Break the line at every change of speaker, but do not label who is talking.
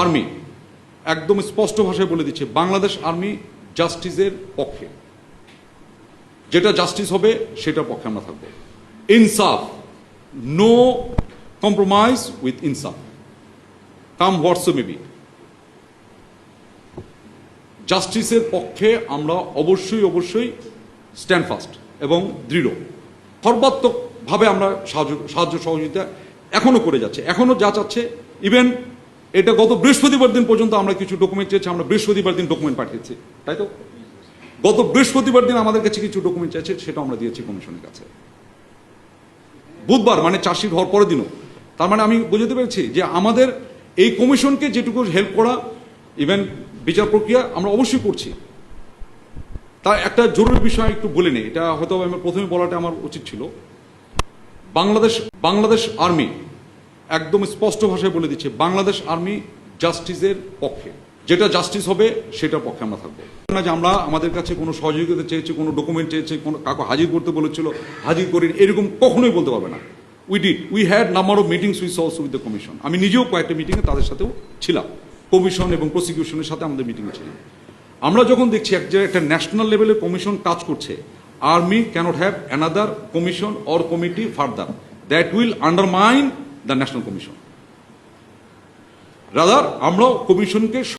Army, একদম স্পষ্ট ভাষায় বলে দিচ্ছে, বাংলাদেশ আর্মি জাস্টিসের পক্ষে। যেটা জাস্টিস হবে সেটার পক্ষে আমরা থাকব। ইনসাফ, নো কম্প্রোমাইজ উইথ ইনসাফ। Come what's maybe. জাস্টিসের পক্ষে আমরা অবশ্যই অবশ্যই স্ট্যান্ড ফাস্ট এবং দৃঢ়। সর্বাত্মকভাবে আমরা সাহায্য সাহায্য সহযোগিতা এখনও করে যাচ্ছে, এখনও যা চাচ্ছে, ইভেন এটা গত বৃহস্পতিবার দিন পর্যন্ত আমরা কিছু ডকুমেন্ট চেয়েছি, আমরা বৃহস্পতিবার দিন ডকুমেন্ট পাঠিয়েছি, তাই তো? গত বৃহস্পতিবার দিন আমাদের কাছে কিছু ডকুমেন্ট চাইছে, সেটা আমরা দিয়েছি কমিশনের কাছে। বুধবার মানে চার্জশিট হওয়ার পরের দিনও। তার মানে আমি বুঝতে পেরেছি যে আমাদের এই কমিশনকে যেটুকু হেল্প করা ইভেন বিচার প্রক্রিয়া আমরা অবশ্যই করছি। তার একটা জরুরি বিষয় একটু বলে নেই, এটা হয়তো প্রথমে বলাটা আমার উচিত ছিল। বাংলাদেশ বাংলাদেশ আর্মি একদম স্পষ্ট ভাষায় বলে দিচ্ছে, বাংলাদেশ আর্মি জাস্টিসের পক্ষে। যেটা জাস্টিস হবে, সেটার পক্ষে আমরা থাকব। না যে আমরা আমাদের কাছে কোনো সহযোগিতা চেয়েছি, কোনো ডকুমেন্ট চেয়েছে, কোনো কাউকে হাজির করতে বলেছিল, হাজির করি এরকম কখনোই বলতে পারবে না। We did we had number of meetings with also with the commission আমি নিজেও কয়েকটা মিটিংয়ে তাদের সাথেও ছিলাম। কমিশন এবং প্রসিকিউশনের সাথে আমাদের মিটিংয়ে ছিলাম। আমরা যখন দেখছি এক যে একটা ন্যাশনাল লেভেলে কমিশন কাজ করছে army cannot have another commission or committee further that will undermine the national commission rather আমরাও কমিশনকে